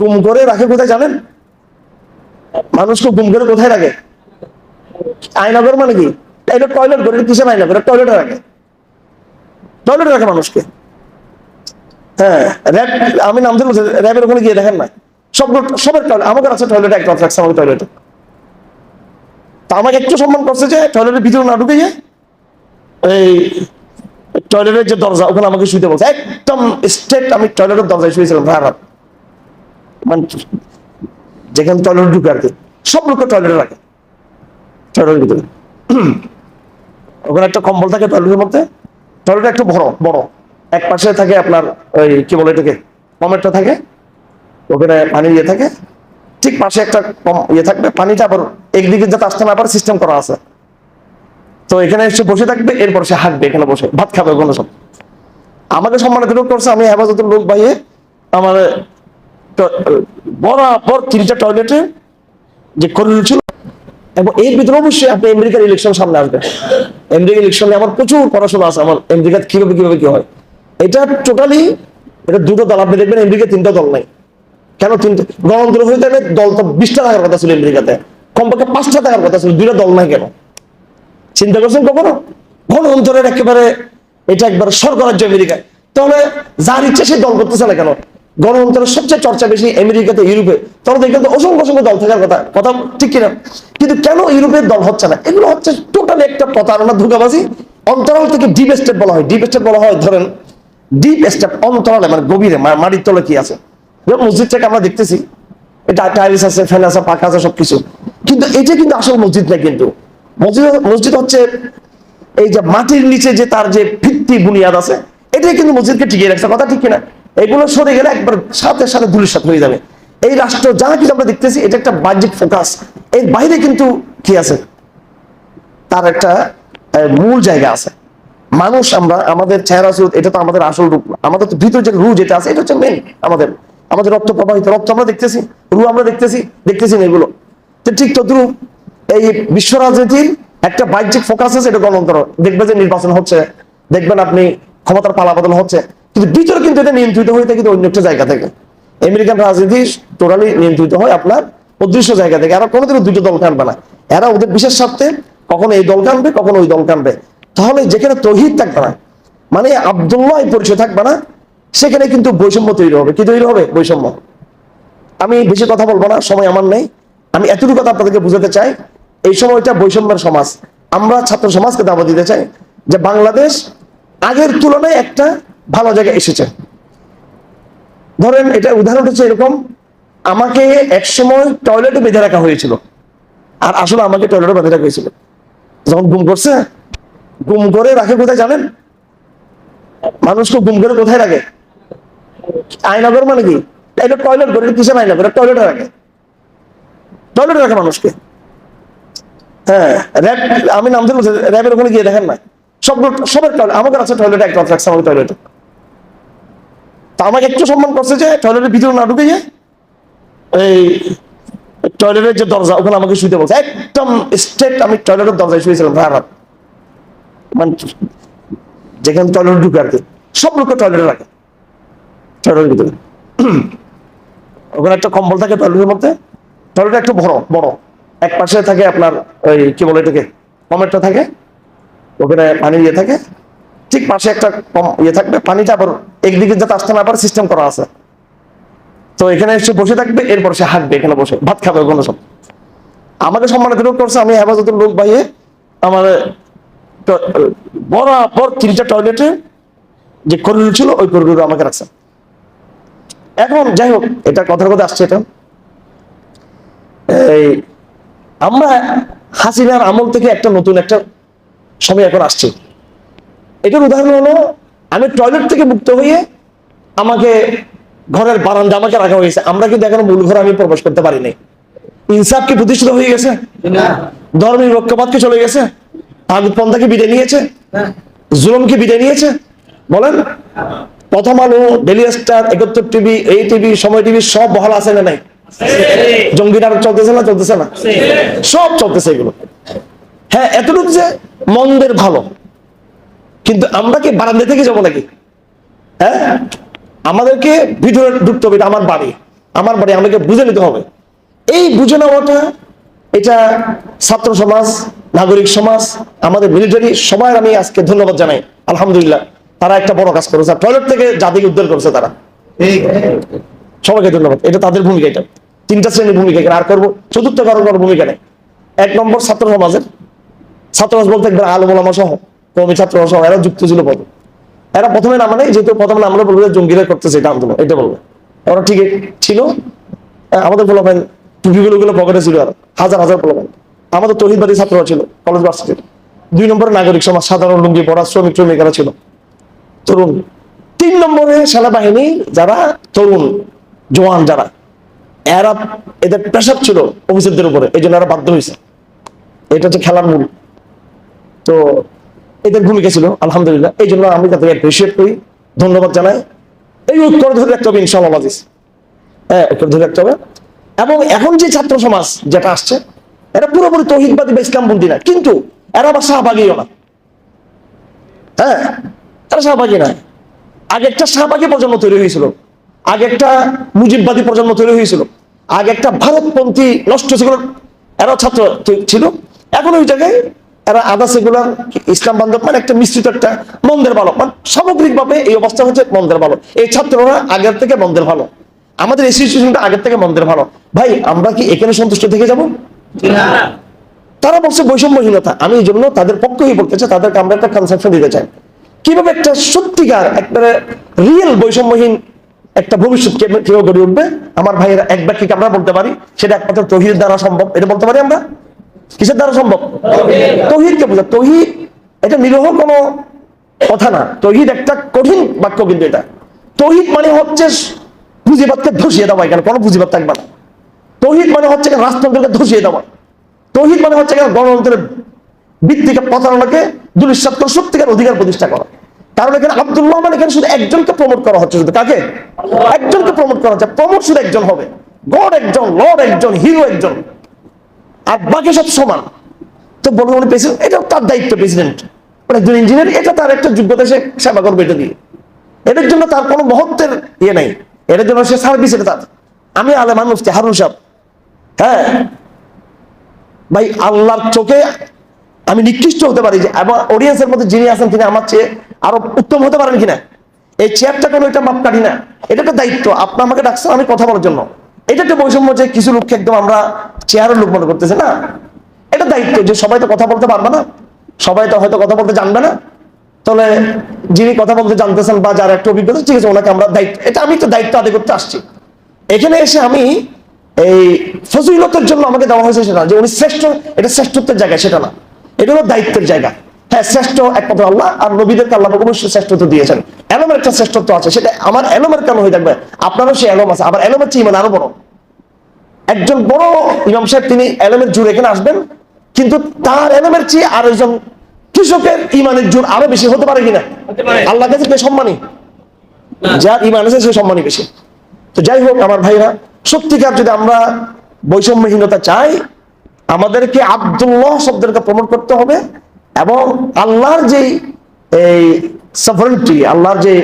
গুম করে রাখে কোথায় জানেন? মানুষকে গুম করে কোথায় রাখে? আয়নাগর মানে কি? এটা টয়লেট করে কিসের আয়নাগর টয়লেটে রাখে টয়লেটে রাখে মানুষকে। হ্যাঁ র্যাব আমি নাম দিলাম র্যাবের ওখানে গিয়ে দেখেন না। সব সবের টয়লেট আমাকে আছে টয়লেটে একটা রাখছে আমাকে টয়লেটে তা আমাকে একটু সম্মান করছে যে টয়লেটের ভিতরে না ঢুকে এই টয়লেটের যে দরজা, ওখানে আমাকে শুইতে বলছে। একদম স্ট্রেট আমি টয়লেটের দরজায় শুয়েছিলাম ভাড়া মানে যেখানে টয়লেট ঢুকে আর কি। সব লোক টয়লেটে রাখে। টয়লেটের ভিতরে। ওখানে একটা কম্বল থাকে টয়লেটের মধ্যে। টয়লেট একটু বড় বড়। এক পাশে থাকে আপনার ওই কি বলে এটাকে? কমেটটা থাকে। ওখানে পানি ইয়ে থাকে। ঠিক পাশে একটা কম ইয়ে থাকবে। পানিটা আবার একদিকে যাতে আসতে না পারে সিস্টেম করা আছে। তো এখানে এসে বসে থাকবে, এরপর সে হাঁটবে এখানে বসে। ভাত খাবে কোনো সব। আমাকে সম্মানিত করছে, আমি হেফাজতের লোক ভাইয়ে আমার বরাবর তিনটা টয়লেটে যে করিডোর ছিল, এবং এর ভিতরে অবশ্যই আপনি আমেরিকার ইলেকশন সামনে আসবে। আমেরিকার ইলেকশনে আমার প্রচুর পড়াশোনা আছে, আমার আমেরিকাতে কীভাবে কীভাবে, কি হয়। এটা টোটালি এটা দুটো দল, আপনি দেখবেন আমেরিকা তিনটা দল নাই। কেন তিনটে? গণতন্ত্র হয়ে গেলে দল তো বিশটা থাকার কথা ছিল আমেরিকাতে। কমপক্ষে পাঁচটা থাকার কথা ছিল, দুইটা দল নাই কেন? চিন্তা করছেন কখনো? গণতন্ত্রের একেবারে, এটা একবারে স্বর্গরাজ্য আমেরিকায়। তাহলে যার ইচ্ছা সে দল করতেছে না কেন? গণতন্ত্রের সবচেয়ে চর্চা বেশি আমেরিকাতে, ইউরোপে। তাহলে তো অসংখ্য অসংখ্য দল থাকার কথা কথা ঠিক কিনা? কিন্তু কেন ইউরোপের দল হচ্ছে না? এগুলো হচ্ছে টোটালি একটা প্রতারণা, ধোকাবাজি। অন্তরাল থেকে ডিপ স্টেট বলা হয়। ডিপ স্টেট বলা হয়, ধরেন ডিপ স্টেট অন্তরালে মানে গভীরে মাটির তলে কি আছে? মসজিদ থেকে আমরা দেখতেছি এটা টাইলস আছে, ফ্যান আছে, পাখা আছে, সবকিছু। কিন্তু এটা কিন্তু আসল মসজিদ না কিন্তু। মসজিদ মসজিদ হচ্ছে এই যে মাটির নিচে যে তার যে ভিত্তি বুনিয়াদ আছে, এটাই কিন্তু মসজিদকে টিকিয়ে রাখছে। কথা ঠিক কিনা? এগুলো সরে গেলে একবার সাথে সাথে ধুলির সাথে হয়ে যাবে। এই রাষ্ট্র যা কিছু আমরা দেখতেছি, এটা একটা বাহ্যিক ফোকাস এর বাইরে কিন্তু কি আছে? তার একটা মূল জায়গা আছে। মানুষ আমরা, আমাদের চেহারা সুরত এটা তো আমাদের আসল রূপ আমাদের তো ভিতর যে রু যেটা আছে, এটা হচ্ছে মেন আমাদের। আমাদের রক্ত প্রবাহিত, রক্ত আমরা দেখতেছি রু আমরা দেখতেছি দেখতেছি না এগুলো। তো ঠিক তদ্রুপ এই বিশ্ব রাজনীতির একটা বাহ্যিক ফোকাস আছে, এটা গণতন্ত্র। দেখবে যে নির্বাচন হচ্ছে, দেখবেন আপনি ক্ষমতার পালাবদল হচ্ছে। কিন্তু ভিতরে কিন্তু এটা নিয়ন্ত্রিত হয়ে থাকে অন্য একটা জায়গা থেকে। আমেরিকান রাজনীতি টোটালি নিয়ন্ত্রিত হয় আপনার অদৃশ্য জায়গা থেকে। এরা কোনোদিনও দুটো দল টানবে না। এরা ওদের বিশেষ স্বার্থে কখনো এই দল টানবে, কখনো ওই দল টানবে। তাহলে যেখানে তহিদ থাকবে না মানে আবদুল্লাহ পরিচয় থাকবে না, সেখানে কিন্তু বৈষম্য তৈরি হবে। কি তৈরি হবে? বৈষম্য। আমি বেশি কথা বলব না, সময় আমার নেই। আমি এতটুকু কথা আপনাদেরকে বুঝাতে চাই, এই সময়টা বৈষম্যের সমাজ। আমরা ছাত্র সমাজকে দাবা দিতে চাই যে বাংলাদেশ আগের তুলনায় একটা ভালো জায়গায় এসেছে। ধরেন এটা উদাহরণ হচ্ছে এরকম, আমাকে এক সময় টয়লেটে বেঁধে রাখা হয়েছিল। আর আসলে আমাকে টয়লেটে বেঁধে রাখা হয়েছিল। যখন গুম করছে গুম করে রাখে কোথায় জানেন? মানুষকে গুম করে কোথায় রাখে? আয়নাগর মানে কি? এটা টয়লেট করে কিসের আয়নাগর? টয়লেটে রাখে টয়লেটে রাখে মানুষকে। হ্যাঁ র্যাব, আমি নাম দিলাম র্যাবের ওখানে গিয়ে দেখেন না সব সবের টয়লেট আমাকে আছে টয়লেটে একটা রাখছে আমাকে টয়লেটে তা আমাকে একটু সম্মান করছে যে টয়লেটের ভিতরে না ঢুকে এই টয়লেটের যে দরজা, ওখানে আমাকে শুইতে বলছে। একদম স্ট্রেট আমি টয়লেটের দরজায় শুয়েছিলাম রাত। মানে যেখানে টয়লেট ঢুকে আর কি। সব লোক টয়লেটে রাখে। টয়লেটের ভিতরে। ওখানে একটা কম্বল থাকে টয়লেটের মধ্যে। টয়লেট একটু বড় বড়। এক পাশে থাকে আপনার ওই কি বলে এটাকে? কমেটটা থাকে। ওখানে পানি ইয়ে থাকে। ঠিক পাশে একটা কম ইয়ে থাকবে পানিটা আবার একদিকে যাতে আসতে না পারে সিস্টেম করা আছে। তো এখানে এসে বসে থাকবে, এরপর সে হাঁটবে এখানে বসে, ভাত খাবে কোনো সব। আমাকে সম্মানিত লোক করছে, আমি হেফাজতের লোক ভাইয়ে, আমার বরাবর তিনটা টয়লেটে যে করিডোর ছিল, ওই করিডোরে আমাকে রাখছে। এখন যাই হোক, এটা কথার কথা আসছে এটা। এই, আমরা হাসিনার আমল থেকে একটা নতুন একটা সময় এখন আসছে। এটার উদাহরণ হলো আমি টয়লেট থেকে মুক্ত হয়ে আমাকে ঘরের বারান্দা আমাকে রাখা হয়েছে। আমরা কিন্তু এখনও মূল ঘরে আমি প্রবেশ করতে পারি নাই। ইনসাফ কি প্রতিষ্ঠিত হয়ে গেছে? ধর্মের রক্ষপাত কি চলে গেছে? পন্থা কি বিদায় নিয়েছে? জুলম কি বিদায় নিয়েছে? বলেন। Prothom Alo Daily Star Ekattor TV Ei TV Somoy TV সব বহাল আছে না নাই? জঙ্গি নাটক চলতেছে না? চলতেছে না? সব চলতেছে এগুলো। হ্যাঁ এতটুকু যে মন্দের ভালো। কিন্তু আমরা কি বারান্দা থেকে যাব নাকি? হ্যাঁ? আমাদেরকে ভিতরে ঢুকতে হবে এটা আমার বাড়ি। আমার বাড়ি আমাকে বুঝে নিতে হবে। এই বুঝে নেওয়াটা এটা ছাত্র সমাজ নাগরিক সমাজ আমাদের মিলিটারি সবাই আমি আজকে ধন্যবাদ জানাই। আলহামদুলিল্লাহ তারা একটা বড় কাজ করেছে। টয়লেট থেকে জাতিকে উদ্ধার করেছে তারা। সবাইকে ধন্যবাদ। এটা তাদের ভূমিকা এটা। তিনটা শ্রেণির ভূমিকা এখানে। আর করব চতুর্থ কারও কারও ভূমিকা নেই এক নম্বর ছাত্র সমাজের। ছাত্র সমাজ বলতে একবার আলম সহ কমি ছাত্র সহ এরা যুক্ত ছিল পদ এরা প্রথমে নাম নেই যেহেতু প্রথমে নামলে বলবে জঙ্গিরা করতেছে, এটা আন্দোলন, এটা বলবে। ওরা ঠিক ছিল। আমাদের পোলাপেন টুপিগুলো গুলো পকেটে ছিল আর হাজার হাজার পোলাপেন আমাদের তহিদবাদী ছাত্ররা ছিল কলেজ ভার্সিটির দুই নম্বরে নাগরিক সমাজ, সাধারণ লুঙ্গি পড়া শ্রমিক শ্রমিকেরা ছিল। তরুণ। তিন নম্বরে সেনাবাহিনী যারা তরুণ, জওয়ান যারা, এরা এদের প্রেশার ছিল অফিসারদের উপরে, এই জন্য এরা বাধ্য হয়েছে। এটা হচ্ছে খেলার মূল। তো এদের ভূমিকা ছিল, আলহামদুলিল্লাহ। এই জন্য আমি তাদেরকে অ্যাপ্রিসিয়েট করি, ধন্যবাদ জানাই। এই ঐক্য ধরে রাখতে হবে ইনশাল্লাহ আজিজ। হ্যাঁ ঐক্য ধরে রাখতে হবে। এবং এখন যে ছাত্র সমাজ যেটা আসছে, এরা পুরোপুরি তহিদবাদী বা ইসলামপন্থী না, কিন্তু এরা আবার শাহবাগীও না। হ্যাঁ এরা শাহবাগী না। আগে একটা শাহবাগী প্রজন্ম তৈরি হয়েছিল। আগে একটা মুজিববাদী প্রজন্ম তৈরি হয়েছিল। আগে একটা ভারতপন্থী নষ্ট সেগুলো এরা ছাত্র ছিল। এখন ওই জায়গায় এরা আদা সেগুলার ইসলাম বান্ধব মানে একটা মিশ্রিত একটা মন্দের ভালো মানে সামগ্রিকভাবে এই অবস্থা হচ্ছে মন্দের ভালো এই ছাত্ররা আগের থেকে মন্দের ভালো। আমাদের এই সিচুয়েশনটা আগের থেকে মন্দের ভালো। ভাই, আমরা কি এখানে সন্তুষ্ট থেকে যাব? তারা বলছে বৈষম্যহীনতা। আমি এই জন্য তাদের পক্ষেই বলতে চাই, তাদেরকে আমরা একটা কনসেপশন দিতে চাই। কীভাবে একটা সত্যিকার একটা রিয়েল বৈষম্যহীন একটা ভবিষ্যৎ কেউ গড়ে উঠবে? আমার ভাইয়ের এক ব্যক্তিকে আমরা বলতে পারি? সেটা একমাত্র তহিদ দ্বারা সম্ভব। এটা বলতে পারি আমরা? কিসের দ্বারা সম্ভব? তহিদকে বোঝা, তহিদ এটা নিরহ কোনো কথা না। তহিদ একটা কঠিন বাক্য কিন্তু এটা। তহিদ মানে হচ্ছে পুঁজিবাদকে ধসিয়ে দেওয়া এখানে, কোনো পুঁজিবাদ থাকবে না। তহিদ মানে হচ্ছে রাজতন্ত্রকে ধসিয়ে দেওয়া। তহিদ মানে হচ্ছে গণতন্ত্রের ভিত্তিকে প্রতারণাকে দুলিশ্বাস করে সত্যিকার অধিকার প্রতিষ্ঠা করা। কারণ এখানে আব্দুল্লাহ মানে এখানে শুধু একজনকে প্রমোট করা হচ্ছে, শুধু কাকে? একজনকে প্রমোট করা হচ্ছে। প্রমোট শুধু একজন হবে। গড একজন লর্ড একজন হিরো একজন। আর বাকি সব সমান। তো বলব উনি প্রেসিডেন্ট এটা তার দায়িত্ব প্রেসিডেন্ট মানে একজন ইঞ্জিনিয়ার এটা তার একটা যোগ্যতা, সে সেবা করবে এটা দিয়ে। এটার জন্য তার কোনো মহত্বের ইয়ে নেই। এটার জন্য সে সার্ভিস এটা তার। আমি আলেমান মুফতি হারুন সাহেব। হ্যাঁ? ভাই, আল্লাহর চোখে আমি নিকৃষ্ট হতে পারি যে আমার অডিয়েন্সের মধ্যে যিনি আছেন, তিনি আমার চেয়ে আরও উত্তম হতে পারেন কিনা? এই চেয়ারটা কোনো, এটা মাপ কাটি না। এটা একটা দায়িত্ব। আপনি আমাকে ডাকছেন, আমি কথা বলার জন্য। এটা একটা বৈষম্য যে কিছু লোককে একদম আমরা চেয়ারের লোক মনে করতেছি, না? এটা দায়িত্ব যে সবাই তো কথা বলতে পারবে না। সবাই তো হয়তো কথা বলতে জানবে না। তাহলে যিনি কথা বলতে জানতেছেন বা যার একটা অভিজ্ঞতা, ঠিক আছে, ওনাকে আমরা দায়িত্ব, এটা আমি তো দায়িত্ব আদায় করতে আসছি। এখানে এসে আমি এই ফজিলতের জন্য আমাকে দেওয়া হয়েছে সেটা যে উনি শ্রেষ্ঠ, এটা শ্রেষ্ঠত্বের জায়গা, সেটা না। এটা হলো দায়িত্বের জায়গা। হ্যাঁ শ্রেষ্ঠ একমাত্র আল্লাহ আর নবীদেরকে আল্লাহ অবশ্যই শ্রেষ্ঠত্ব দিয়েছেন। এলমের একটা শ্রেষ্ঠত্ব আছে সেটা আমার এলমের কেন হয়ে থাকবে? আপনারও সে এলম আছে আবার এলমের চেয়ে ইমান আরও বড়। একজন বড় ইমাম সাহেব তিনি এলমের জোর এখানে আসবেন কিন্তু তার এলমের চেয়ে আর একজন কৃষকের ইমানের জোর আরও বেশি হতে পারে কিনা? আল্লাহ কাছে কে সম্মানী? যার ইমান আছে সে সম্মানই বেশি। তো যাই হোক আমার ভাইরা সত্যিকার যদি আমরা বৈষম্যহীনতা চাই আমাদেরকে আব্দুল্লাহ শব্দকে প্রমোট করতে হবে। এবং আল্লাহর যে এই সফরটি আল্লাহর যে